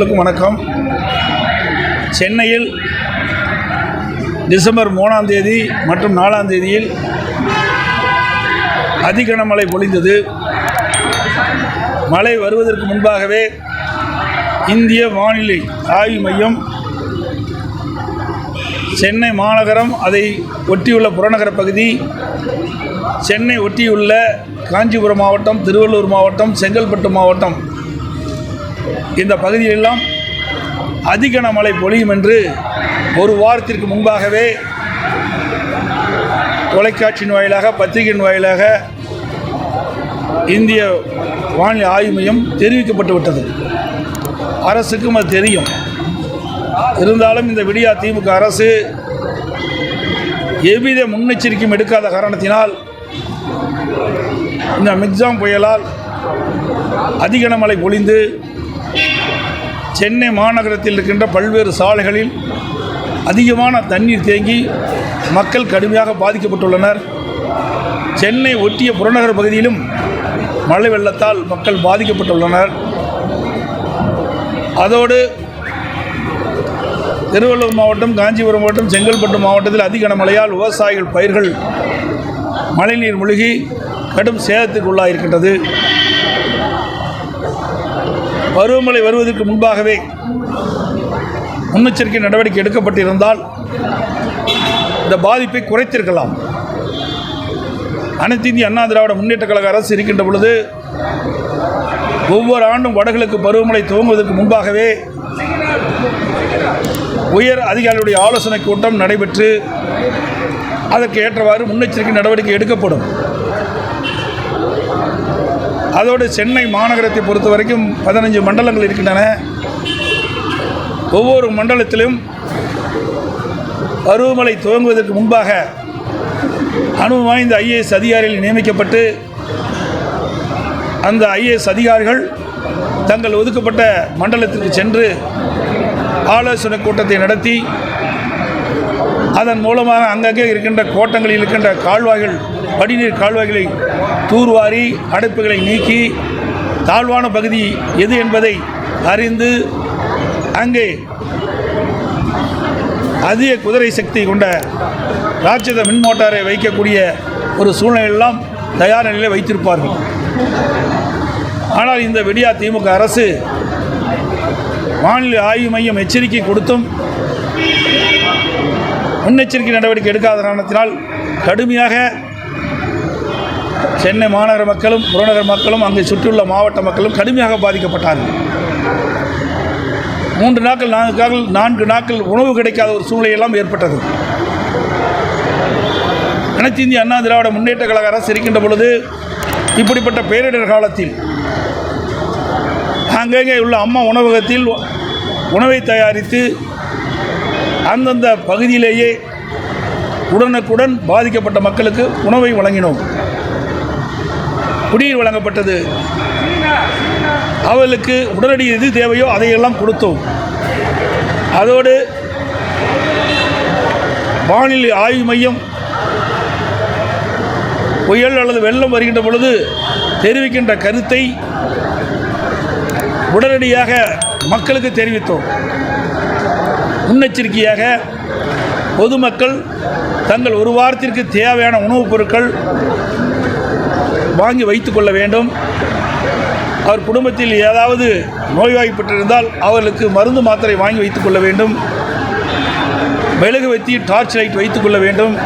நண்பர்களுக்கும் வணக்கம். சென்னையில் டிசம்பர் மூணாம் தேதி மற்றும் நாலாம் தேதியில் அதிகனமழை பொழிந்தது. மழை வருவதற்கு முன்பாகவே இந்திய வானிலை ஆய்வு மையம் சென்னை மாநகரம் அதை ஒட்டியுள்ள புறநகர பகுதி சென்னை ஒட்டியுள்ள காஞ்சிபுரம் மாவட்டம் திருவள்ளூர் மாவட்டம் செங்கல்பட்டு மாவட்டம் இந்த பகுதியிலெல்லாம் அதிக மழை பொழியும் என்று ஒரு வாரத்திற்கு முன்பாகவே தொலைக்காட்சியின் வாயிலாக பத்திரிகையின் வாயிலாக இந்திய வானிலை ஆய்வு மையம் தெரிவிக்கப்பட்டு விட்டது. அரசுக்கும் அது தெரியும். இருந்தாலும் இந்த விடியா திமுக அரசு எவ்வித முன்னெச்சரிக்கையும் எடுக்காத காரணத்தினால் இந்த மிக்ஜாம் புயலால் அதிக மழை பொழிந்து சென்னை மாநகரத்தில் இருக்கின்ற பல்வேறு சாலைகளில் அதிகமான தண்ணீர் தேங்கி மக்கள் கடுமையாக பாதிக்கப்பட்டுள்ளனர். சென்னை ஒட்டிய புறநகர் பகுதியிலும் மழை வெள்ளத்தால் மக்கள் பாதிக்கப்பட்டுள்ளனர். அதோடு திருவள்ளூர் மாவட்டம் காஞ்சிபுரம் மாவட்டம் செங்கல்பட்டு மாவட்டத்தில் அதிக மழையால் விவசாயிகள் பயிர்கள் மழைநீர் மூழ்கி கடும் சேதத்திற்குள்ளாக உள்ளாயிருக்கின்றது பருவமழை வருவதற்கு முன்பாகவே முன்னெச்சரிக்கை நடவடிக்கை எடுக்கப்பட்டிருந்தால் இந்த பாதிப்பை குறைத்திருக்கலாம். அனைத்து இந்திய அண்ணா திராவிட முன்னேற்ற கழக அரசு இருக்கின்ற பொழுது ஒவ்வொரு ஆண்டும் வடகிழக்கு பருவமழை துவங்குவதற்கு முன்பாகவே உயர் அதிகாரிகளுடைய ஆலோசனை கூட்டம் நடைபெற்று அதற்கு ஏற்றவாறு முன்னெச்சரிக்கை நடவடிக்கை எடுக்கப்படும். அதோடு சென்னை மாநகரத்தை பொறுத்த வரைக்கும் பதினஞ்சு மண்டலங்கள் இருக்கின்றன. ஒவ்வொரு மண்டலத்திலும் பருவமழை துவங்குவதற்கு முன்பாக அனுபவம் வாய்ந்த ஐஏஎஸ் அதிகாரிகள் நியமிக்கப்பட்டு அந்த ஐஏஎஸ் அதிகாரிகள் தங்கள் ஒதுக்கப்பட்ட மண்டலத்திற்கு சென்று ஆலோசனை கூட்டத்தை நடத்தி அதன் மூலமாக அங்கங்கே இருக்கின்ற கோட்டங்களில் இருக்கின்ற கால்வாய்கள் படிநீர் கால்வாய்களை தூர்வாரி அடைப்புகளை நீக்கி தாழ்வான பகுதி எது என்பதை அறிந்து அங்கே அதிக குதிரை சக்தி கொண்ட ராட்சத மின் மோட்டாரை வைக்கக்கூடிய ஒரு சூழ்நிலையெல்லாம் தயார் நிலையில் வைத்திருப்பார்கள். ஆனால் இந்த விடியா திமுக அரசு வானிலை ஆய்வு மையம் எச்சரிக்கை கொடுத்தும் முன்னெச்சரிக்கை நடவடிக்கை எடுக்காத காரணத்தினால் கடுமையாக சென்னை மாநகர மக்களும் புறநகர் மக்களும் அங்கே சுற்றியுள்ள மாவட்ட மக்களும் கடுமையாக பாதிக்கப்பட்டார்கள். மூன்று நாட்கள் நான்கு நாட்கள் நான்கு நாட்கள் உணவு கிடைக்காத ஒரு சூழ்நிலையெல்லாம் ஏற்பட்டது. அனைத்து இந்திய அண்ணா திராவிட முன்னேற்ற கழக அரசு இருக்கின்ற பொழுது இப்படிப்பட்ட பேரிடர் காலத்தில் அங்கங்கே உள்ள அம்மா உணவகத்தில் உணவை தயாரித்து அந்தந்த பகுதியிலேயே உடனுக்குடன் பாதிக்கப்பட்ட மக்களுக்கு உணவை வழங்கினோம். குடிநீர் வழங்கப்பட்டது. அவர்களுக்கு உடனடி எது தேவையோ அதையெல்லாம் கொடுத்தோம். அதோடு வானிலை ஆய்வு மையம் புயல் அல்லது வெள்ளம் வருகின்ற பொழுது தெரிவிக்கின்ற கருத்தை உடனடியாக மக்களுக்கு தெரிவித்தோம். முன்னெச்சரிக்கையாக பொதுமக்கள் தங்கள் ஒரு வாரத்திற்கு தேவையான உணவுப் பொருட்கள் வாங்கி வைத்து கொள்ள வேண்டும். அவர் குடும்பத்தில் ஏதாவது நோய்வாய்ப்பட்டிருந்தால் அவர்களுக்கு மருந்து மாத்திரை வாங்கி வைத்துக் கொள்ள வேண்டும். மெழுகுவத்தி டார்ச் லைட் வைத்துக் கொள்ள வேண்டும்.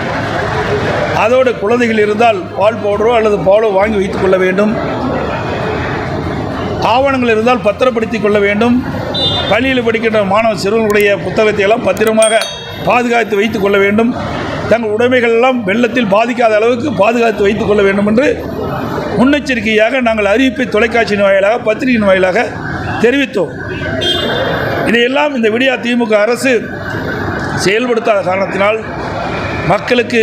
அதோடு குழந்தைகள் இருந்தால் பால் பவுடரோ அல்லது பாலோ வாங்கி வைத்துக் கொள்ள வேண்டும். ஆவணங்கள் இருந்தால் பத்திரப்படுத்திக் கொள்ள வேண்டும். பள்ளியில் படிக்கின்ற மாணவ சிறுவர்களுடைய புத்தகத்தை எல்லாம் பத்திரமாக பாதுகாத்து வைத்துக் கொள்ள வேண்டும். தங்கள் உடைமைகள் எல்லாம் வெள்ளத்தில் பாதிக்காத அளவுக்கு பாதுகாத்து வைத்துக் கொள்ள வேண்டும் என்று முன்னெச்சரிக்கையாக நாங்கள் அறிவிப்பை தொலைக்காட்சியின் வாயிலாக பத்திரிகையின் வாயிலாக தெரிவித்தோம். இதையெல்லாம் இந்த விடியா திமுக அரசு செயல்படுத்தாத காரணத்தினால் மக்களுக்கு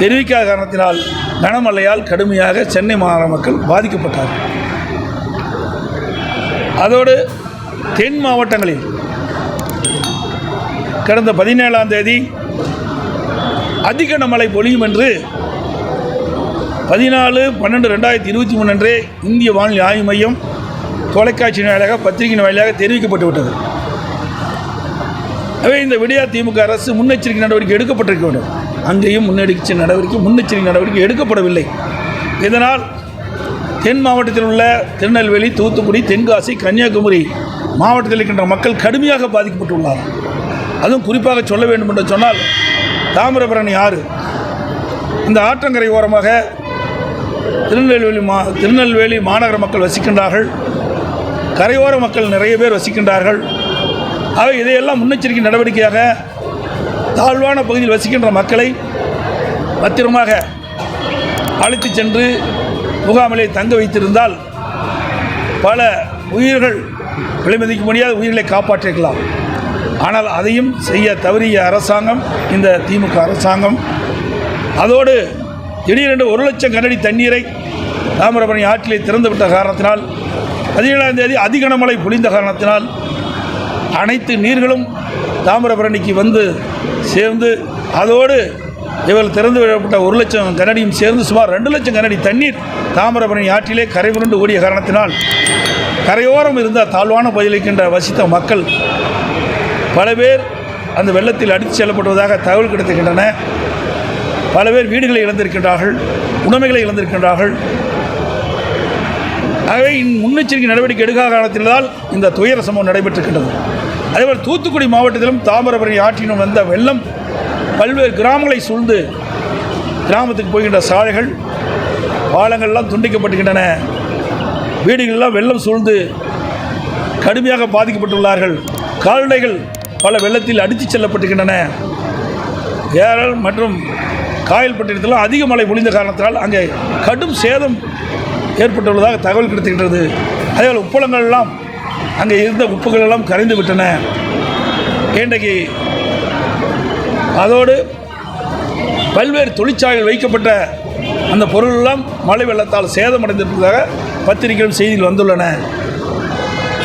தெரிவிக்காத காரணத்தினால் கனமழையால் கடுமையாக சென்னை மாநகர மக்கள் பாதிக்கப்பட்டார்கள். அதோடு தென் மாவட்டங்களில் கடந்த பதினேழாம் தேதி அதிக மழை பொழியும் என்று பதினாலு பன்னெண்டு ரெண்டாயிரத்தி இருபத்தி மூணு அன்றே இந்திய வானிலை ஆய்வு மையம் தொலைக்காட்சி வாயிலாக பத்திரிகையின் வாயிலாக தெரிவிக்கப்பட்டு விட்டது. எனவே இந்த விடியா திமுக அரசு முன்னெச்சரிக்கை நடவடிக்கை எடுக்கப்பட்டிருக்க வேண்டும். அங்கேயும் முன்னெடுக்கை நடவடிக்கை முன்னெச்சரிக்கை நடவடிக்கை எடுக்கப்படவில்லை. இதனால் தென் மாவட்டத்தில் உள்ள திருநெல்வேலி தூத்துக்குடி தென்காசி கன்னியாகுமரி மாவட்டத்தில் இருக்கின்ற மக்கள் கடுமையாக பாதிக்கப்பட்டுள்ளார் அதுவும் குறிப்பாக சொல்ல வேண்டும் என்று சொன்னால் தாமிரபரணி ஆறு. இந்த ஆற்றங்கரை ஓரமாக திருநெல்வேலி மா திருநெல்வேலி மாநகர மக்கள் வசிக்கின்றார்கள். கரையோர மக்கள் நிறைய பேர் வசிக்கின்றார்கள். ஆக இதையெல்லாம் முன்னெச்சரிக்கை நடவடிக்கையாக தாழ்வான பகுதியில் வசிக்கின்ற மக்களை பத்திரமாக அழைத்துச் சென்று முகாமிலே தங்க வைத்திருந்தால் பல உயிர்கள் விலைமதிக்க முடியாத உயிர்களை காப்பாற்றிருக்கலாம். ஆனால் அதையும் செய்ய தவறிய அரசாங்கம் இந்த திமுக அரசாங்கம். அதோடு திடீரென்று ஒரு லட்சம் கனடி தண்ணீரை தாமிரபரணி ஆற்றிலே திறந்துவிட்ட காரணத்தினால் பதினேழாம் தேதி அதிகனமழை பொழிந்த காரணத்தினால் அனைத்து நீர்களும் தாமிரபரணிக்கு வந்து சேர்ந்து அதோடு இவர்கள் திறந்து விடப்பட்ட ஒரு லட்சம் கனடியும் சேர்ந்து சுமார் ரெண்டு லட்சம் கனடி தண்ணீர் தாமிரபரணி ஆற்றிலே கரை புரண்டு ஓடிய காரணத்தினால் கரையோரம் இருந்த தாழ்வான பகுதியில் இருக்கின்ற வசித்த மக்கள் பல பேர் அந்த வெள்ளத்தில் அடித்து செல்லப்படுவதாக தகவல் கிடைத்திருக்கின்றன. பல பேர் வீடுகளை இழந்திருக்கின்றார்கள் உடைமைகளை இழந்திருக்கின்றார்கள். ஆகவே முன்னெச்சரிக்கை நடவடிக்கை எடுக்காத காரணத்தில்தான் இந்த துயர சம்பவம் நடைபெற்றிருக்கின்றது. அதேபோல் தூத்துக்குடி மாவட்டத்திலும் தாமிரபரணி ஆற்றினும் வந்த வெள்ளம் பல்வேறு கிராமங்களை சூழ்ந்து கிராமத்துக்கு போகின்ற சாலைகள் பாலங்கள்லாம் துண்டிக்கப்பட்டுகின்றன வீடுகளெல்லாம் வெள்ளம் சூழ்ந்து கடுமையாக பாதிக்கப்பட்டுள்ளார்கள். கால்நடைகள் பல வெள்ளத்தில் அடித்துச் செல்லப்பட்டுகின்றன ஏரல் மற்றும் காயல்பட்டினத்தில் அதிக மழை பொழிந்த காரணத்தால் அங்கே கடும் சேதம் ஏற்பட்டுள்ளதாக தகவல் கிடைத்துகின்றது அதேபோல் உப்பளங்கள் எல்லாம் அங்கே இருந்த உப்புகள் எல்லாம் கரைந்து விட்டன. இன்றைக்கு அதோடு பல்வேறு தொழிற்சாலைகள் வைக்கப்பட்ட அந்த பொருளெல்லாம் மழை வெள்ளத்தால் சேதமடைந்திருப்பதாக பத்திரிகைகள் செய்திகள் வந்துள்ளன.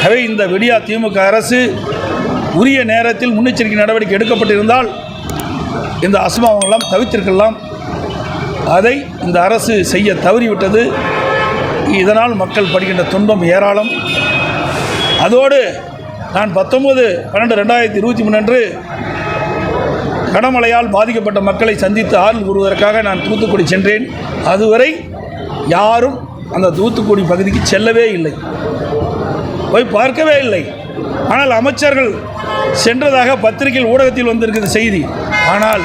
எனவே இந்த விடியா திமுக அரசு உரிய நேரத்தில் முன்னெச்சரிக்கை நடவடிக்கை எடுக்கப்பட்டிருந்தால் இந்த அசம்பாவங்களெல்லாம் தவித்திருக்கலாம். அதை இந்த அரசு செய்ய தவறிவிட்டது. இதனால் மக்கள் படுகின்ற துன்பம் ஏராளம். அதோடு நான் பத்தொம்பது பன்னெண்டு ரெண்டாயிரத்தி இருபத்தி மூணு அன்று கனமழையால் பாதிக்கப்பட்ட மக்களை சந்தித்து ஆறுதல் கூறுவதற்காக நான் தூத்துக்குடி சென்றேன். அதுவரை யாரும் அந்த தூத்துக்குடி பகுதிக்கு செல்லவே இல்லை. போய் பார்க்கவே இல்லை. ஆனால் அமைச்சர்கள் சென்றதாக பத்திரிகையில் ஊடகத்தில் வந்திருக்கிறது செய்தி. ஆனால்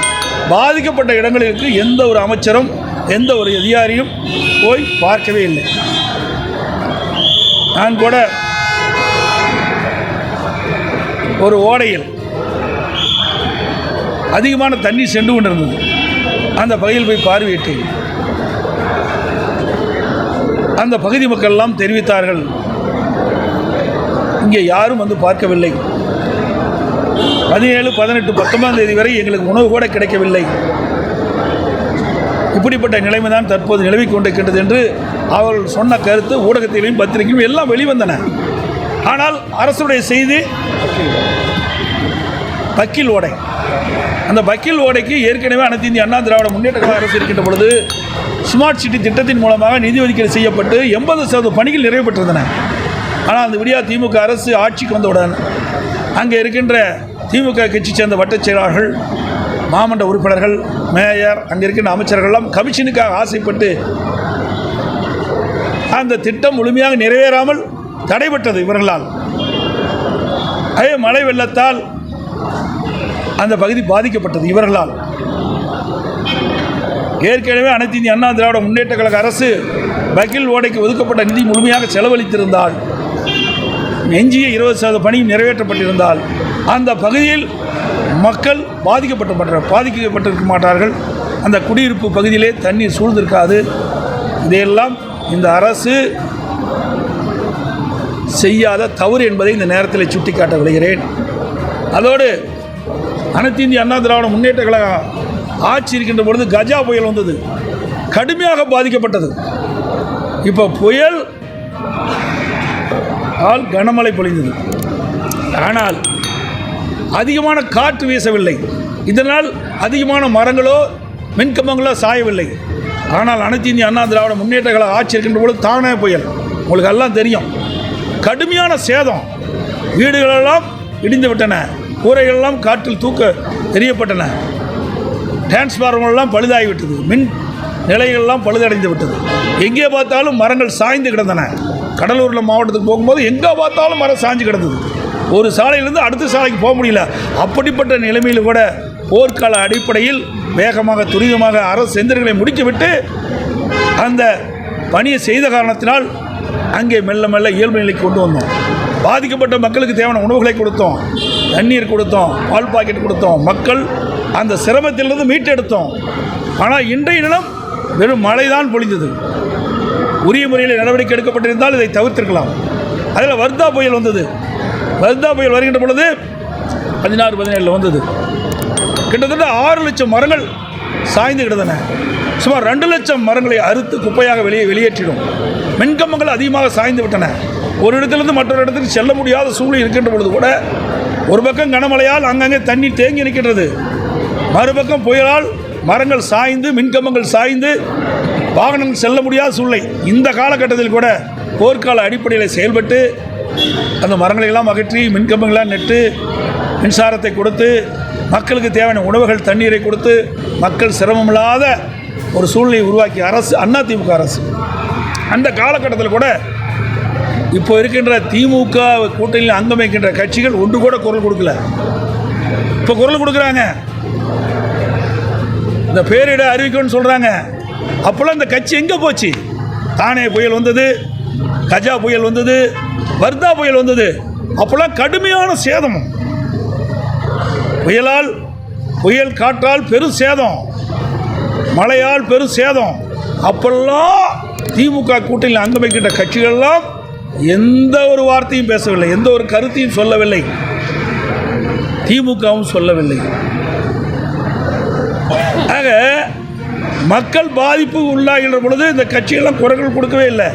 பாதிக்கப்பட்ட இடங்களிற்கு எந்த ஒரு அமைச்சரும் எந்த ஒரு அதிகாரியும் போய் பார்க்கவே இல்லை. நான் கூட ஒரு ஓடையில் அதிகமான தண்ணி சென்று கொண்டிருந்தது. அந்த பகுதியில் போய் பார்வையிட்டேன். அந்த பகுதி மக்கள் எல்லாம் தெரிவித்தார்கள். இங்கே யாரும் வந்து பார்க்கவில்லை. பதினேழு பதினெட்டு பத்தொன்பதாம் தேதி வரை எங்களுக்கு உணவு கூட கிடைக்கவில்லை. இப்படிப்பட்ட நிலைமை தான் தற்போது நிலவிக் கொண்டிருக்கின்றது என்று அவர்கள் சொன்ன கருத்து ஊடகத்திலையும் பத்திரிகையும் எல்லாம் வெளிவந்தன. ஆனால் அரசுடைய செய்தி வக்கீல் ஓடை. அந்த வக்கீல் ஓடைக்கு ஏற்கனவே அனைத்து இந்திய அண்ணா திராவிட முன்னேற்ற கழக அரசு இருக்கின்ற பொழுது ஸ்மார்ட் சிட்டி திட்டத்தின் மூலமாக நிதி ஒதுக்கீடு செய்யப்பட்டு எண்பது சதவீத பணிகள் நிறைவு பெற்றிருந்தன. ஆனால் அந்த விடியா திமுக அரசு ஆட்சிக்கு வந்தவுடன் அங்கே இருக்கின்ற திமுக கட்சி சேர்ந்த வட்டச் செயலாளர்கள் மாமன்ற உறுப்பினர்கள் மேயர் அங்கே இருக்கின்ற அமைச்சர்கள்லாம் கமிஷனுக்காக ஆசைப்பட்டு அந்த திட்டம் முழுமையாக நிறைவேறாமல் தடைபட்டது இவர்களால். அதே மழை வெள்ளத்தால் அந்த பகுதி பாதிக்கப்பட்டது இவர்களால். ஏற்கனவே அனைத்து இந்திய அண்ணா திராவிட முன்னேற்ற கழக அரசு வக்கீல் ஓடைக்கு ஒதுக்கப்பட்ட நிதி முழுமையாக செலவழித்திருந்தால் எஞ்சிய இருபது சதவீத பணியும் நிறைவேற்றப்பட்டிருந்தால் அந்த பகுதியில் மக்கள் பாதிக்கப்பட்ட பாதிக்கப்பட்டிருக்க மாட்டார்கள். அந்த குடியிருப்பு பகுதியிலே தண்ணீர் சூழ்ந்திருக்காது. இதையெல்லாம் இந்த அரசு செய்யாத தவறு என்பதை இந்த நேரத்தில் சுட்டிக்காட்ட விடுகிறேன் அதோடு அனைத்து இந்திய அண்ணா திராவிட முன்னேற்ற கழகம் ஆட்சி இருக்கின்ற பொழுது கஜா புயல் வந்தது. கடுமையாக பாதிக்கப்பட்டது. இப்போ புயல் ஆல் கனமழை பொழிந்தது. ஆனால் அதிகமான காற்று வீசவில்லை. இதனால் அதிகமான மரங்களோ மின்கம்பங்களோ சாயவில்லை. ஆனால் அனைத்து இந்திய அண்ணா திராவிட முன்னேற்றங்களை ஆட்சி இருக்கின்ற பொழுது தானே புயல். உங்களுக்கு எல்லாம் தெரியும். கடுமையான சேதம். வீடுகளெல்லாம் இடிந்து விட்டன கூரைகளெல்லாம் காற்றில் தூக்க தெரியப்பட்டன. டிரான்ஸ்ஃபார்மர்லாம் பழுதாகிவிட்டது. மின் நிலைகள்லாம் பழுதடைந்து விட்டது. எங்கே பார்த்தாலும் மரங்கள் சாய்ந்து கிடந்தன. கடலூரில் மாவட்டத்துக்கு போகும்போது எங்கே பார்த்தாலும் மரம் சாய்ஞ்சு கிடந்தது. ஒரு சாலையிலேருந்து அடுத்த சாலைக்கு போக முடியல. அப்படிப்பட்ட நிலைமையில் கூட போர்க்கால அடிப்படையில் வேகமாக துரிதமாக அரசு செந்தர்களை முடித்துவிட்டு அந்த பணியை செய்த காரணத்தினால் அங்கே மெல்ல மெல்ல இயல்பு நிலைக்கு கொண்டு வந்தோம். பாதிக்கப்பட்ட மக்களுக்கு தேவையான உணவுகளை கொடுத்தோம். தண்ணீர் கொடுத்தோம். பால் பாக்கெட் கொடுத்தோம். மக்கள் அந்த சிரமத்திலிருந்து மீட்டெடுத்தோம். ஆனால் இன்றைய நிலம் வெறும் மழை தான் பொழிந்தது. உரிய முறையில் நடவடிக்கை எடுக்கப்பட்டிருந்தால் இதை தவிர்த்திருக்கலாம். அதில் வர்தா புயல் வந்தது. வர்தா புயல் வருகின்ற பொழுது பதினாறு பதினேழில் வந்தது. கிட்டத்தட்ட ஆறு லட்சம் மரங்கள் சாய்ந்து கிடந்தன. சுமார் ரெண்டு லட்சம் மரங்களை அறுத்து குப்பையாக வெளியே வெளியேற்றிடும். மின்கம்பங்கள் அதிகமாக சாய்ந்து விட்டன. ஒரு இடத்திலிருந்து மற்றொரு இடத்துக்கு செல்ல முடியாத சூழ்நிலை இருக்கின்ற பொழுது கூட ஒரு பக்கம் கனமழையால் அங்கங்கே தண்ணீர் தேங்கி நிற்கின்றது. மறுபக்கம் புயலால் மரங்கள் சாய்ந்து மின்கம்பங்கள் சாய்ந்து வாகனங்கள் செல்ல முடியாத சூழ்நிலை. இந்த காலகட்டத்தில் கூட போர்க்கால அடிப்படையில் செயல்பட்டு அந்த மரங்களை எல்லாம் அகற்றி மின்கம்பங்களாம் நெட்டு மின்சாரத்தை கொடுத்து மக்களுக்கு தேவையான உணவுகள் தண்ணீரை கொடுத்து மக்கள் சிரமமில்லாத ஒரு சூழ்நிலையை உருவாக்கிய அரசு அதிமுக அரசு. அந்த காலகட்டத்தில் கூட இப்போ இருக்கின்ற திமுக கூட்டணியில் அங்கம் வைக்கின்ற கட்சிகள் ஒன்று கூட குரல் கொடுக்கல. இப்போ குரல் கொடுக்குறாங்க. இந்த பேரிட அறிவிக்கணும்னு சொல்கிறாங்க அப்போல்லாம் இந்த கட்சி எங்கே போச்சு? தானே புயல் வந்தது கஜா புயல் வந்தது வர்தா புயல் வந்தது. அப்போல்லாம் கடுமையான சேதம். புயலால் புயல் காற்றால் பெரும் சேதம். மழையால் பெரும் சேதம். அப்பெல்லாம் திமுக கூட்டணியில் அங்கமைக்கின்ற கட்சிகள்லாம் எந்த ஒரு வார்த்தையும் பேசவில்லை எந்த ஒரு கருத்தையும் சொல்லவில்லை. திமுகவும் சொல்லவில்லை ஆக மக்கள் பாதிப்பு உள்ளாகின்ற பொழுது இந்த கட்சியெல்லாம் குரல்கள் கொடுக்கவே இல்லை.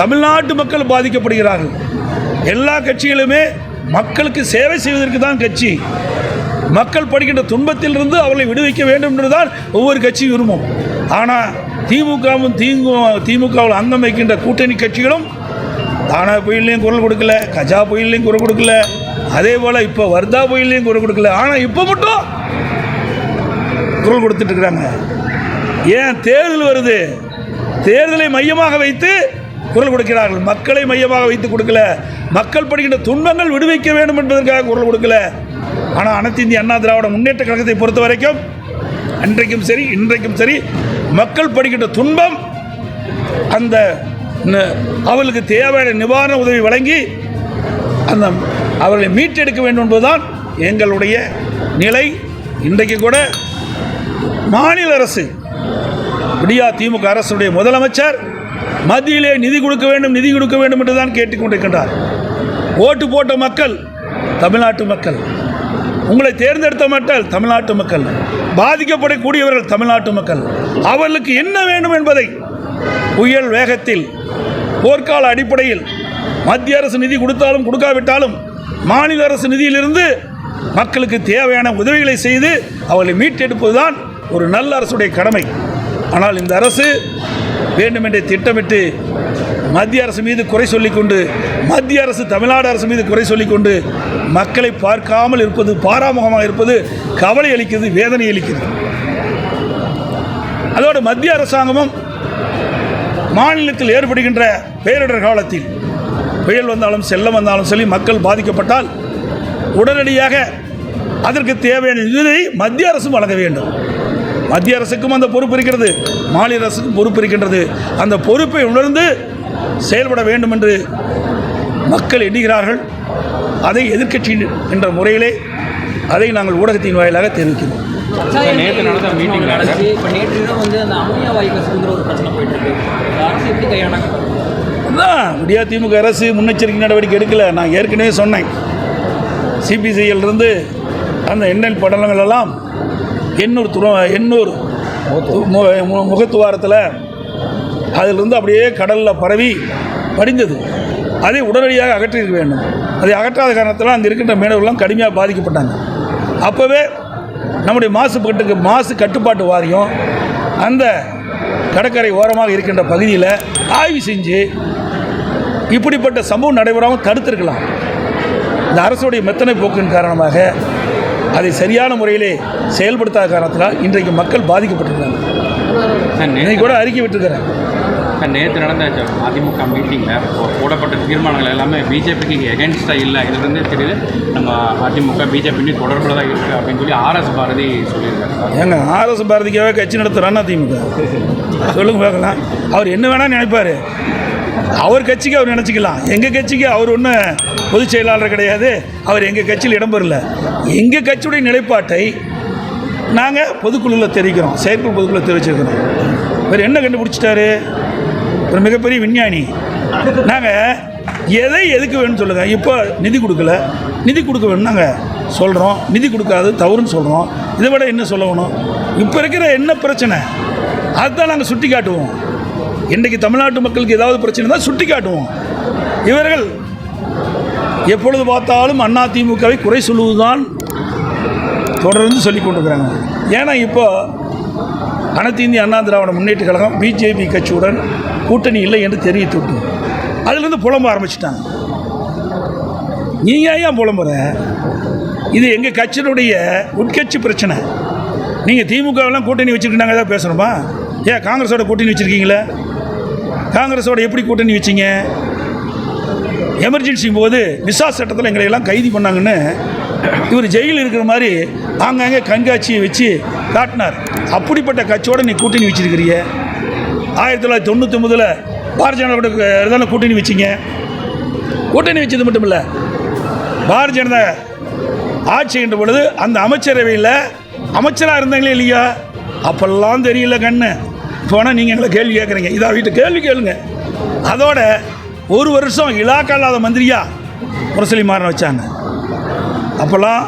தமிழ்நாட்டு மக்கள் பாதிக்கப்படுகிறார்கள். எல்லா கட்சிகளுமே மக்களுக்கு சேவை செய்வதற்கு தான் கட்சி. மக்கள் படுகின்ற துன்பத்திலிருந்து அவர்களை விடுவிக்க வேண்டும் என்றுதான் ஒவ்வொரு கட்சியும் விரும்பும். ஆனால் திமுகவும் தீங்கு திமுகவில் அங்கம் வைக்கின்ற கூட்டணி கட்சிகளும் தானா புயல்லையும் குரல் கொடுக்கல கஜா புயல்லையும் குரல் கொடுக்கல அதே போல் இப்போ வர்தா புயல்லையும் குரல் கொடுக்கல. ஆனால் இப்போ மட்டும் குரல் கொடுத்துட்டு இருக்கிறாங்க ஏன் தேர்தல் வருது? தேர்தலை மையமாக வைத்து குரல் கொடுக்கிறார்கள். மக்களை மையமாக வைத்து கொடுக்கல. மக்கள் படுகின்ற துன்பங்கள் விடுவிக்க வேண்டும் என்பதற்காக குரல் கொடுக்கல. ஆனால் அனைத்து இந்திய அண்ணா திராவிட முன்னேற்ற கழகத்தை பொறுத்த வரைக்கும் அன்றைக்கும் சரி இன்றைக்கும் சரி மக்கள் படுகின்ற துன்பம் அந்த ந- அவர்களுக்கு தேவையான நிவாரண உதவி வழங்கி அந்த அவர்களை மீட்டெடுக்க வேண்டும் என்பதுதான் எங்களுடைய நிலை. இன்றைக்கு கூட மாநில அரசு விடியா திமுக அரசுடைய முதலமைச்சர் மத்தியிலே நிதி கொடுக்க வேண்டும் நிதி கொடுக்க வேண்டும் என்று தான் கேட்டுக்கொண்டிருக்கின்றார் ஓட்டு போட்ட மக்கள் தமிழ்நாட்டு மக்கள். உங்களை தேர்ந்தெடுத்த மக்கள் தமிழ்நாட்டு மக்கள். பாதிக்கப்படக்கூடியவர்கள் தமிழ்நாட்டு மக்கள். அவர்களுக்கு என்ன வேண்டும் என்பதை புயல் வேகத்தில் போர்க்கால அடிப்படையில் மத்திய அரசு நிதி கொடுத்தாலும் கொடுக்காவிட்டாலும் மாநில அரசு நிதியிலிருந்து மக்களுக்கு தேவையான உதவிகளை செய்து அவர்களை மீட்டெடுப்பதுதான் ஒரு நல்ல அரசுடைய கடமை. ஆனால் இந்த அரசு வேண்டுமென்றே திட்டமிட்டு மத்திய அரசு மீது குறை சொல்லிக்கொண்டு மத்திய அரசு தமிழ்நாடு அரசு மீது குறை சொல்லிக்கொண்டு மக்களை பார்க்காமல் இருப்பது பாராமுகமாக இருப்பது கவலை அளிக்கிறது வேதனை அளிக்கிறது. அதோடு மத்திய அரசாங்கமும் மாநிலத்தில் ஏற்படுகின்ற பேரிடர் காலத்தில் புயல் வந்தாலும் செல்லம் வந்தாலும் சரி மக்கள் பாதிக்கப்பட்டால் உடனடியாக அதற்கு தேவையான நிதியை மத்திய அரசும் வழங்க வேண்டும். மத்திய அரசுக்கும் அந்த பொறுப்பு இருக்கிறது மாநில அரசுக்கும் பொறுப்பு இருக்கின்றது. அந்த பொறுப்பை உணர்ந்து செயல்பட வேண்டும் என்று மக்கள் எண்ணுகிறார்கள். அதை எதிர்க்கட்சி என்ற முறையிலே அதை நாங்கள் ஊடகத்தின் வாயிலாக தெரிவிக்கிறோம். நடந்த நடந்துச்சு இப்போ நேற்று வந்து அந்த ஒரு பிரச்சனை போயிட்டு இருக்கு. அரசு எப்படி கையாண்டாங்க? அதான் விடியா திமுக அரசு முன்னெச்சரிக்கை நடவடிக்கை எடுக்கல. நான் ஏற்கனவே சொன்னேன். இருந்து அந்த எண்ணெய் படலங்கள் எல்லாம் எண்ணூர் துற எண்ணூர் மு- மு- முகத்துவாரத்தில் அதிலிருந்து அப்படியே கடலில் பரவி படிந்தது. அதை உடனடியாக அகற்றிருக்க வேண்டும். அதை அகற்றாத காரணத்தில் அங்கே இருக்கின்ற மீனவர்கள்லாம் கடுமையாக பாதிக்கப்பட்டாங்க. அப்போவே நம்முடைய மாசுபாட்டுக்கு மாசு கட்டுப்பாட்டு வாரியம் அந்த கடற்கரை ஓரமாக இருக்கின்ற பகுதியில் ஆய்வு செஞ்சு இப்படிப்பட்ட சம்பவம் நடைபெறாமல் தடுத்திருக்கலாம். இந்த அரசுடைய மெத்தனை போக்கின் காரணமாக அதை சரியான முறையிலே செயல்படுத்தாத காரணத்தினால் இன்றைக்கு மக்கள் பாதிக்கப்பட்டிருக்காங்க இன்னைக்கு கூட அறிக்கை விட்டுருக்கிறேன் நேற்று நடந்த அதிமுக மீட்டிங்கில் போடப்பட்ட தீர்மானங்கள் எல்லாமே பிஜேபிக்கு எகென்ஸ்டாக இல்லை இதுலேருந்தே தெரியுது. நம்ம அதிமுக பிஜேபி தொடர்பில் தான் இருக்குது அப்படின்னு சொல்லி ஆர்எஸ் பாரதி சொல்லியிருக்காரு ஏங்க ஆர்எஸ் பாரதிக்காக கட்சி நடத்துகிறான்னா திமுக? சொல்லுங்க பார்க்கலாம். அவர் என்ன வேணால் நினைப்பார். அவர் கட்சிக்கு அவர் நினச்சிக்கலாம். எங்கள் கட்சிக்கு அவர் ஒன்றும் பொதுச் செயலாளர் கிடையாது. அவர் எங்கள் கட்சியில் இடம்பெறல எங்கள் கட்சியுடைய நிலைப்பாட்டை நாங்கள் பொதுக்குழுவில் தெரிவிக்கிறோம். செயற்குழு பொதுக்குழு தெரிவிச்சிருக்கிறோம். இவர் என்ன கண்டுபிடிச்சிட்டாரு? ஒரு மிகப்பெரிய விஞ்ஞானி. நாங்கள் எதை எதுக்கு வேணும்னு சொல்லுங்கள் இப்போ நிதி கொடுக்கல. நிதி கொடுக்க வேணும்னு நாங்கள் சொல்கிறோம் நிதி கொடுக்காது தவறுன்னு சொல்கிறோம் இதை விட என்ன சொல்லணும் இப்போ இருக்கிற என்ன பிரச்சனை? அதுதான் நாங்கள் சுட்டி காட்டுவோம் இன்றைக்கு தமிழ்நாட்டு மக்களுக்கு ஏதாவது பிரச்சனை தான் சுட்டி காட்டுவோம் இவர்கள் எப்பொழுது பார்த்தாலும் அண்ணா திமுகவை குறை சொல்லுவதுதான் தொடர்ந்து சொல்லி கொண்டிருக்கிறாங்க. ஏன்னா இப்போ அனைத்து இந்திய அண்ணா திராவிட முன்னேற்ற கழகம் பிஜேபி கட்சியுடன் கூட்டணி இல்லை என்று தெரிவித்து விட்டு அதுலேருந்து புலம்ப ஆரம்பிச்சிட்டாங்க. நீங்கள் ஏன் புலம்புற? இது எங்கள் கட்சியினுடைய உட்கட்சி பிரச்சனை. நீங்கள் திமுகவெல்லாம் கூட்டணி வச்சுருக்காங்க ஏதாவது பேசணுமா? ஏன் காங்கிரஸோட கூட்டணி வச்சுருக்கீங்களே? காங்கிரஸோட எப்படி கூட்டணி வச்சீங்க? எமர்ஜென்சி போது விசா சட்டத்தில் எங்களை எல்லாம் கைது பண்ணாங்கன்னு இவர் ஜெயிலில் இருக்கிற மாதிரி ஆங்காங்கே கண்காட்சியை வச்சு காட்டினார். அப்படிப்பட்ட கட்சியோட நீ கூட்டணி வச்சிருக்கிறிய ஆயிரத்தி தொள்ளாயிரத்தி தொண்ணூற்றி ஒன்பதில் பாரதிய ஜனதா தானே கூட்டணி வச்சிங்க? கூட்டணி வச்சது மட்டும் இல்லை பாரதிய ஜனதா ஆட்சி என்ற பொழுது அந்த அமைச்சரவையில் அமைச்சராக இருந்தாங்களே இல்லையா? அப்பெல்லாம் தெரியல கண்ணு. போனால் நீங்கள் எங்களை கேள்வி கேட்குறீங்க இதா வீட்டு கேள்வி கேளுங்க. அதோட ஒரு வருஷம் இலாக்கா இல்லாத மந்திரியா முரசொலி மாறன் வச்சாங்க. அப்போல்லாம்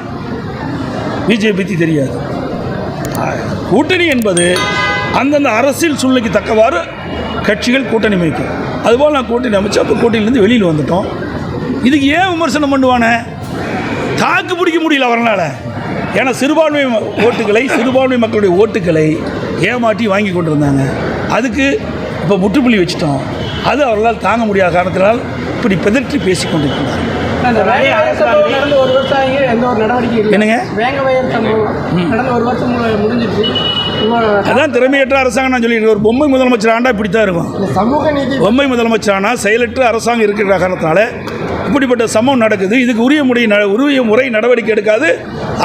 பிஜேபி பற்றி தெரியாது. கூட்டணி என்பது அந்தந்த அரசியல் சூழ்நிலைக்கு தக்கவாறு கட்சிகள் கூட்டணி அமைக்கும். அதுபோல் நான் கூட்டணி அமைச்சு அப்போ கூட்டணியிலேருந்து வெளியில் வந்துட்டோம். இதுக்கு ஏன் விமர்சனம் பண்ணுவானே? தாக்கு பிடிக்க முடியல அவர்களால். ஏன்னா சிறுபான்மை ஓட்டுகளை சிறுபான்மை மக்களுடைய ஓட்டுகளை ஏமாற்றி வாங்கி கொண்டிருந்தாங்க. அதுக்கு இப்போ முற்றுப்புள்ளி வச்சுட்டோம். அது அவர்களால் தாங்க முடியாத காரணத்தினால் இப்படி பிதற்றி பேசி கொண்டிருக்கிறார் என்னங்க? அதான் திறமையற்ற அரசாங்கம் நான் சொல்லியிருக்கேன். ஒரு பொம்மை முதலமைச்சர் ஆண்டா இப்படி தான் இருக்கும். இந்த சமூக நீதி பொம்மை முதலமைச்சரானா செயலற்ற அரசாங்கம் இருக்கிற காரணத்தினால இப்படிப்பட்ட சம்பவம் நடக்குது. இதுக்கு உரிய முறை உரிய முறை நடவடிக்கை எடுக்காது.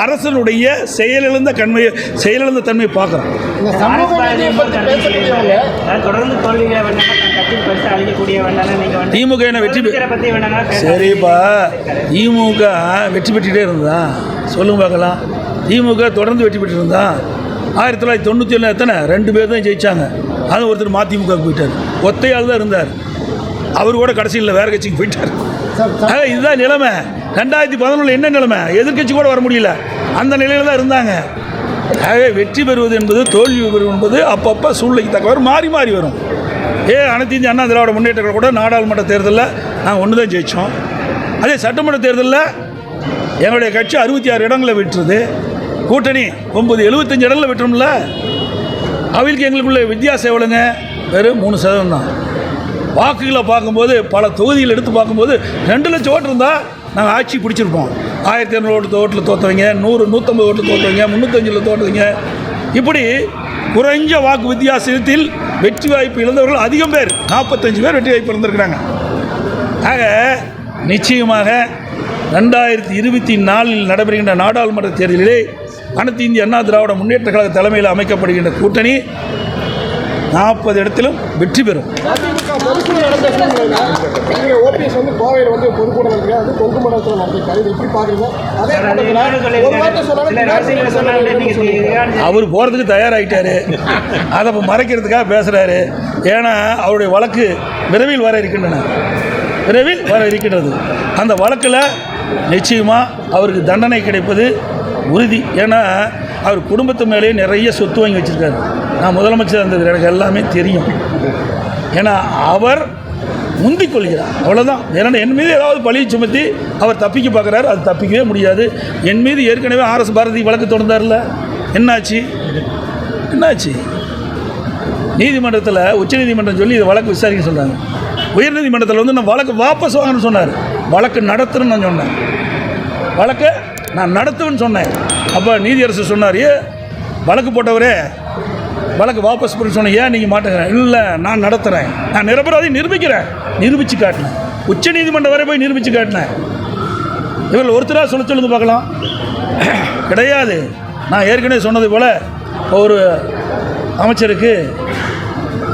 அரசனுடைய செயலிழந்த கண்மை செயலிழந்த தன்மையை பார்க்குறோம் திமுக என்ன வெற்றி சரிப்பா. திமுக வெற்றி பெற்றுட்டே இருந்தா? சொல்லுங்க பார்க்கலாம். திமுக தொடர்ந்து வெற்றி பெற்று இருந்தா ஆயிரத்தி தொள்ளாயிரத்தி தொண்ணூற்றி ஏழு எத்தனை? ரெண்டு பேர் தான் ஜெயிச்சாங்க. அது ஒருத்தர் மதிமுக போயிட்டார். ஒத்தையால் தான் இருந்தார். அவர் கூட கடைசியில் வேறு கட்சிக்கு போயிட்டார். இதுதான் நிலைமை. ரெண்டாயிரத்தி பதினொன்றில் என்ன நிலைமை? எதிர்க்கட்சி கூட வர முடியல. அந்த நிலையில் தான் இருந்தாங்க. ஆகவே வெற்றி பெறுவது என்பது தோல்வி பெறுவது என்பது அப்பப்போ சூழ்நிலைக்கு தக்கவாறு மாறி மாறி வரும். ஏ அனைத்து இந்திய அண்ணா திராவிட முன்னேற்றங்கள் கூட நாடாளுமன்ற தேர்தலில் நாங்கள் ஒன்று தான் ஜெயித்தோம் அதே சட்டமன்ற தேர்தலில் எங்களுடைய கட்சி அறுபத்தி ஆறு இடங்களில் விட்டுருது கூட்டணி ஒன்பது எழுபத்தஞ்சு இடங்களில் விட்டுரும்ல அவளுக்கு எங்களுக்குள்ள வித்தியாசம் எவ்வளோங்க வெறும் மூணு சதவீதம் தான். வாக்குகளை பார்க்கும்போது பல தொகுதிகள் எடுத்து பார்க்கும்போது ரெண்டு லட்சம் ஓட்டு இருந்தால் நாங்கள் ஆட்சி பிடிச்சிருப்போம். ஆயிரத்தி இரநூறு ஓட்டு ஓட்டில் தோற்றவங்க நூறு நூற்றம்பது ஓட்டு தோற்றவங்க முந்நூற்றஞ்சில் தோற்றவங்க இப்படி குறைஞ்ச வாக்கு வித்தியாசத்தில் வெற்றி வாய்ப்பு இழந்தவர்கள் அதிகம் பேர் நாற்பத்தஞ்சு பேர் வெற்றி வாய்ப்பு இருந்திருக்கிறாங்க ஆக நிச்சயமாக ரெண்டாயிரத்தி இருபத்தி நாலில் நடைபெறுகின்ற நாடாளுமன்ற தேர்தலிலே அனைத்து இந்திய அண்ணா திராவிட முன்னேற்ற கழக தலைமையில் அமைக்கப்படுகின்ற கூட்டணி நாற்பது இடத்திலும் வெற்றி பெறும். நடந்த ஓபிஎஸ் வந்து கோவையில் வந்து அது கொங்கு மண்டலத்தில் இது எப்படி அதே அவர் போகிறதுக்கு தயாராகிட்டாரு அதை மறைக்கிறதுக்காக பேசுகிறாரு ஏன்னா அவருடைய வழக்கு விரைவில் வர இருக்கின்றன. விரைவில் வர இருக்கின்றது. அந்த வழக்கில் நிச்சயமாக அவருக்கு தண்டனை கிடைப்பது உறுதி. ஏன்னா அவர் குடும்பத்து மேலேயே நிறைய சொத்து வாங்கி வச்சுருக்காரு. நான் முதலமைச்சர் இருந்தது. எனக்கு எல்லாமே தெரியும். ஏன்னா அவர் முந்திக் கொள்கிறார். அவ்வளோதான் ஏன்னா என் மீது ஏதாவது பழியை சுமத்தி அவர் தப்பிக்க பார்க்குறாரு அது தப்பிக்கவே முடியாது. என் மீது ஏற்கனவே ஆர்எஸ் பாரதி வழக்கு தொடர்ந்தார்ல. என்னாச்சு? என்னாச்சு? நீதிமன்றத்தில் உச்சநீதிமன்றம் சொல்லி இதை வழக்கு விசாரிக்க சொன்னாங்க. உயர்நீதிமன்றத்தில் வந்து நான் வழக்கு வாபஸ் வாங்கன்னு சொன்னார். வழக்கு நடத்துன்னு நான் சொன்னேன். வழக்கை நான் நடத்துவேன்னு சொன்னேன். அப்போ நீதியரசர் சொன்னார் வழக்கு போட்டவரே வழக்கு வாபஸ் பண்ண சொன்னேன் ஏன் நீங்கள் மாட்டேங்கிறேன் இல்லை நான் நடத்துகிறேன் நான் நிரபராதி நிரூபிக்கிறேன். நிரூபித்து காட்டினேன். உச்ச நீதிமன்றம் வரை போய் நிரூபித்து காட்டினேன். இவர்கள் ஒருத்தராக சொல்ல சொல்லுது பார்க்கலாம். கிடையாது. நான் ஏற்கனவே சொன்னது போல் ஒரு அமைச்சருக்கு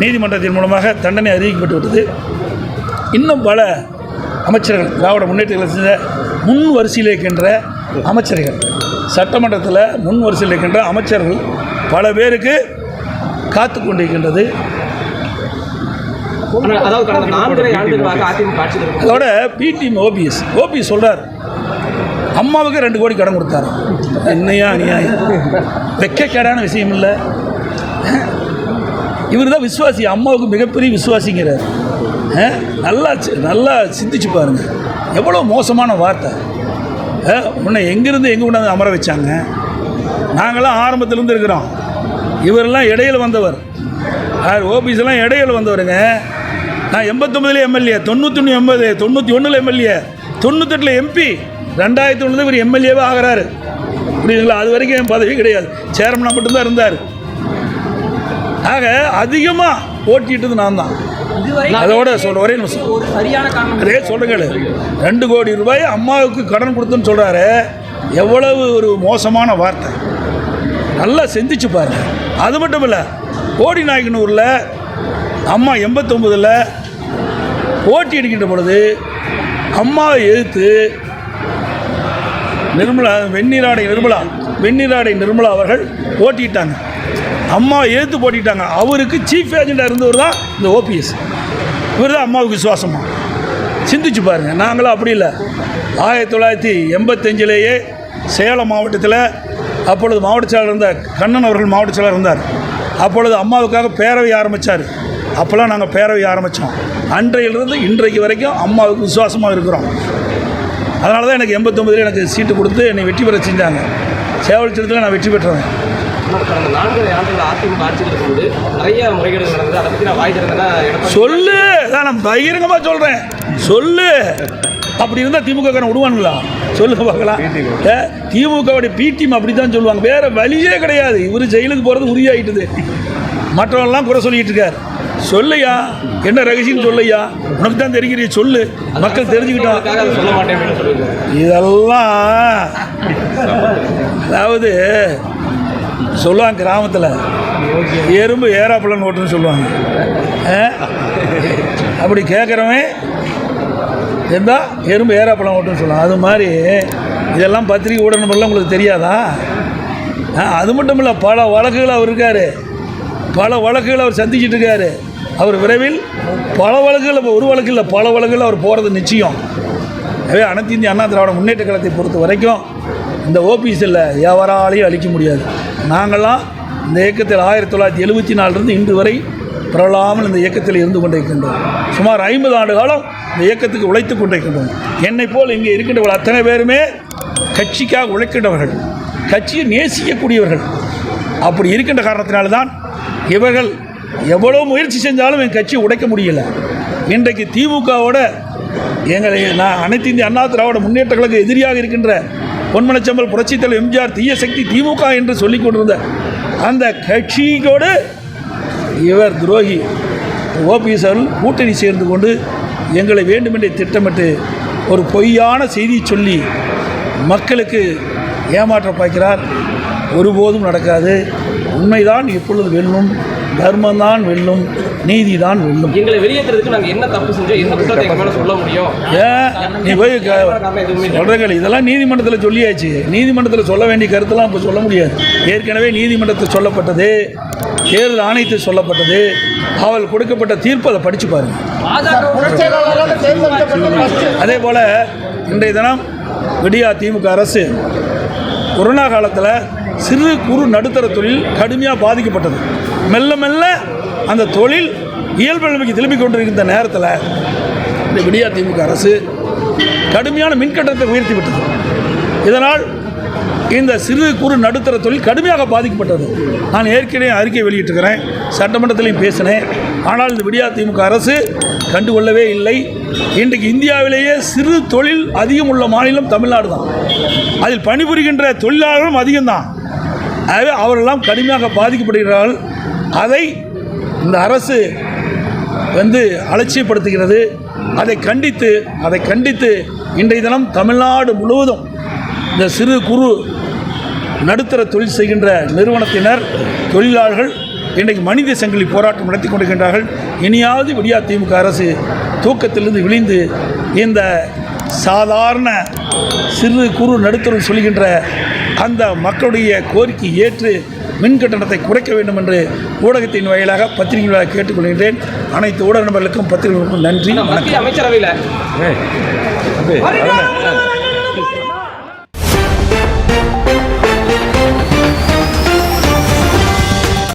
நீதிமன்றத்தின் மூலமாக தண்டனை அறிவிக்கப்பட்டு விட்டது இன்னும் பல அமைச்சர்கள் திராவிட முன்னேற்ற செஞ்ச முன் வரிசையில் இருக்கின்ற அமைச்சர்கள் சட்டமன்றத்தில் முன் வரிசையில் இருக்கின்ற அமைச்சர்கள் பல பேருக்கு காத்து கொண்டிருக்கின்றது அதோட பிடிஎம் ஓபிஎஸ் ஓபிஎஸ் சொல்கிறார் அம்மாவுக்கு ரெண்டு கோடி கடன் கொடுத்தாரு. என்னையா அநியாயம்? வெக்கக்கேடான விஷயம் இல்லை இவர் தான் விசுவாசி அம்மாவுக்கு மிகப்பெரிய விசுவாசிங்கிறார். நல்லா நல்லா சிந்திச்சு பாருங்க. எவ்வளோ மோசமான வார்த்தை. உன்னை எங்கேருந்து எங்கே கொண்டாந்து அமர வச்சாங்க? நாங்களாம் ஆரம்பத்திலேருந்து இருக்கிறோம். இவரெல்லாம் இடையில வந்தவர். யார் ஓபிஎஸ்லாம் இடையில வந்தவருங்க. நான் எண்பத்தொம்பதுல எம்எல்ஏ தொண்ணூத்தொன்று எண்பது தொண்ணூற்றி ஒன்றில் எம்எல்ஏ தொண்ணூத்தெட்டில் எம்பி ரெண்டாயிரத்தி ஒன்றில் இவர் எம்எல்ஏவே ஆகிறாரு. புரியுதுங்களா? அது வரைக்கும் என் பதவி கிடையாது. சேர்மனாக மட்டும்தான் இருந்தார். ஆக அதிகமாக போட்டிட்டது நான் தான். அதோட சொல்ற ஒரே நிமிஷம். அதே சொல்லுங்கள். ரெண்டு கோடி ரூபாய் அம்மாவுக்கு கடன் கொடுத்துன்னு சொல்கிறாரு எவ்வளவு ஒரு மோசமான வார்த்தை. நல்லா சிந்திச்சு பாருங்க. அது மட்டும் இல்லை கோடி நாயக்கனூரில் அம்மா எண்பத்தொம்பதில் போட்டி அடிக்கின்ற பொழுது அம்மாவை எதிர்த்து நிர்மலா வெந்நீராடை நிர்மலா வெந்நீராடை நிர்மலா அவர்கள் போட்டிட்டாங்க அம்மாவை எதிர்த்து போட்டிட்டாங்க அவருக்கு சீஃப் ஏஜெண்டாக இருந்தவர் தான் இந்த ஓபிஎஸ் இவர் தான் அம்மாவுக்கு விசுவாசமாக சிந்திச்சு பாருங்கள் நாங்களாம் அப்படி இல்லை. ஆயிரத்தி தொள்ளாயிரத்தி எண்பத்தஞ்சிலேயே சேலம் மாவட்டத்தில் அப்பொழுது மாவட்ட செயலர் இருந்த கண்ணன் அவர்கள் மாவட்ட செயலர் இருந்தார். அப்பொழுது அம்மாவுக்காக பேரவை ஆரம்பித்தார் அப்போல்லாம் நாங்கள் பேரவை ஆரம்பித்தோம் அன்றையிலிருந்து இன்றைக்கு வரைக்கும் அம்மாவுக்கு விசுவாசமாக இருக்கிறோம். அதனால தான் எனக்கு எண்பத்தொம்பதுல எனக்கு சீட்டு கொடுத்து என்னை வெற்றி பெற செஞ்சாங்க. சேவல் நான் வெற்றி பெற்றேன் சொல்லு. நான் பகிரங்கமாக சொல்கிறேன் சொல்லு. அப்படி இருந்தால் திமுக விடுவானுங்களா? சொல்லுங்க பார்க்கலாம். திமுகவுடைய பி டீம் அப்படி தான் சொல்லுவாங்க. வேற வழியே கிடையாது. இவர் ஜெயிலுக்கு போகிறது உறுதியாயிட்டுது. மற்றவங்களாம் குறை சொல்லிட்டு இருக்கார். சொல்லையா? என்ன ரகசியம் சொல்லையா? உனக்கு தான் தெரிகிறிய சொல்லு. மக்கள் சொல்ல சொல்லியிருக்காரு இதெல்லாம் அதாவது சொல்லுவாங்க கிராமத்தில். எறும்பு ஏறாப்பழம் ஓட்டுன்னு சொல்லுவாங்க? அப்படி கேட்குறவன் இருந்தால் எறும்பு ஏறாப்பழம் ஓட்டுன்னு சொல்லலாம். அது மாதிரி இதெல்லாம் பத்திரிக்கை ஊடகமெல்லாம் உங்களுக்கு தெரியாதா? அது மட்டும் இல்லை பல வழக்குகள் அவர் இருக்கார். பல வழக்குகள் அவர் சந்திச்சுட்டு இருக்காரு. அவர் விரைவில் பல வழக்குகள் இப்போ ஒரு வழக்கு இல்லை பல வழக்குகள் அவர் போகிறது நிச்சயம். எனவே அனைத்து இந்திய அண்ணா திராவிட முன்னேற்ற கழகத்தை பொறுத்த வரைக்கும் இந்த ஓபிஎஸ்ஸில் எவராலையும் அழிக்க முடியாது. நாங்கள்லாம் இந்த இயக்கத்தில் ஆயிரத்தி தொள்ளாயிரத்தி எழுபத்தி நாலுலேருந்து இன்று வரை பிறழாமல் இந்த இயக்கத்தில் இருந்து கொண்டிருக்கின்றோம். சுமார் ஐம்பது ஆண்டு காலம் இந்த இயக்கத்துக்கு உழைத்து கொண்டிருக்கின்றோம். என்னை போல் இங்கே இருக்கின்றவர்கள் அத்தனை பேருமே கட்சிக்காக உழைக்கின்றவர்கள். கட்சியை நேசிக்கக்கூடியவர்கள். அப்படி இருக்கின்ற காரணத்தினால்தான் இவர்கள் எவ்வளோ முயற்சி செஞ்சாலும் என் கட்சியை உடைக்க முடியல. இன்றைக்கு திமுகவோட எங்களை நான் அனைத்து இந்திய அண்ணா திராவிட முன்னேற்ற கழக எதிரியாக இருக்கின்ற பொன்மனச்சம்பல் புரட்சித்தலைவர் எம்ஜிஆர் தீய சக்தி திமுக என்று சொல்லிக் கொண்டிருந்த அந்த கட்சியோடு இவர் துரோகி. ஓபிஎஸ் அவர்கள் கூட்டணி சேர்ந்து கொண்டு எங்களை வேண்டுமென்றே திட்டமிட்டு ஒரு பொய்யான செய்தி சொல்லி மக்களுக்கு ஏமாற்ற பார்க்கிறார் ஒருபோதும் நடக்காது. உண்மைதான் எப்பொழுது வெல்லும் தர்மம்தான் வெல்லும். நீதிதான் வெல்லும். எங்களை வெளியேற்றுறதுக்கு நாங்கள் என்ன தப்பு செஞ்சோம் என்ன குற்றத்தை எங்கள் மேலே சொல்ல முடியும்? ஏன் நீ போய் சொல்கிறீங்க இதெல்லாம் நீதிமன்றத்தில் சொல்லியாச்சு. நீதிமன்றத்தில் சொல்ல வேண்டிய கருத்தெல்லாம் இப்போ சொல்ல முடியாது. ஏற்கனவே நீதிமன்றத்தில் சொல்லப்பட்டது தேர்தல் ஆணையத்தில் சொல்லப்பட்டது அவள் கொடுக்கப்பட்ட தீர்ப்பு அதை படித்து பாருங்க. புரட்சியாளர்களால் தேர்ந்தெடுக்கப்பட்ட ஃபர்ஸ்ட் அதே போல் இன்றைய தினம் விடியா திமுக அரசு கொரோனா காலத்தில் சிறு குறு நடுத்தர தொழில் கடுமையாக பாதிக்கப்பட்டது. மெல்ல மெல்ல அந்த தொழில் இயல்பு நிலைமைக்கு திரும்பிக் கொண்டிருக்கின்ற நேரத்தில் இந்த விடியா திமுக அரசு கடுமையான மின்கட்டணத்தை உயர்த்தி விட்டது. இதனால் இந்த சிறு குறு நடுத்தர தொழில் கடுமையாக பாதிக்கப்பட்டது. நான் ஏற்கனவே அறிக்கை வெளியிட்டிருக்கிறேன் சட்டமன்றத்திலையும் பேசினேன். ஆனால் இந்த விடியா திமுக அரசு கண்டுகொள்ளவே இல்லை. இன்றைக்கு இந்தியாவிலேயே சிறு தொழில் அதிகம் உள்ள மாநிலம் தமிழ்நாடு தான். அதில் பணிபுரிகின்ற தொழிலாளர்களும் அதிகம்தான். ஆகவே அவரெல்லாம் கடுமையாக பாதிக்கப்படுகிறார்கள். அதை இந்த அரசு வந்து அலட்சியப்படுத்துகிறது. அதை கண்டித்து அதை கண்டித்து இன்றைய தினம் தமிழ்நாடு முழுவதும் இந்த சிறு குறு நடுத்தர தொழில் செய்கின்ற நிறுவனத்தினர் தொழிலாளர்கள் இன்றைக்கு மனித சங்கிலி போராட்டம் நடத்தி கொண்டிருக்கின்றார்கள். இனியாவது விடியா திமுக அரசு தூக்கத்திலிருந்து விழிந்து இந்த சாதாரண சிறு குறு நடுத்தரம் சொல்கின்ற அந்த மக்களுடைய கோரிக்கை ஏற்று மின் கட்டணத்தை குறைக்க வேண்டும் என்று ஊடகத்தின் வாயிலாக பத்திரிகை வாயிலாக கேட்டுக்கொள்கின்றேன். அனைத்து ஊடக நபர்களுக்கும் பத்திரிகைகளுக்கும் நன்றி அமைச்சரவையில்.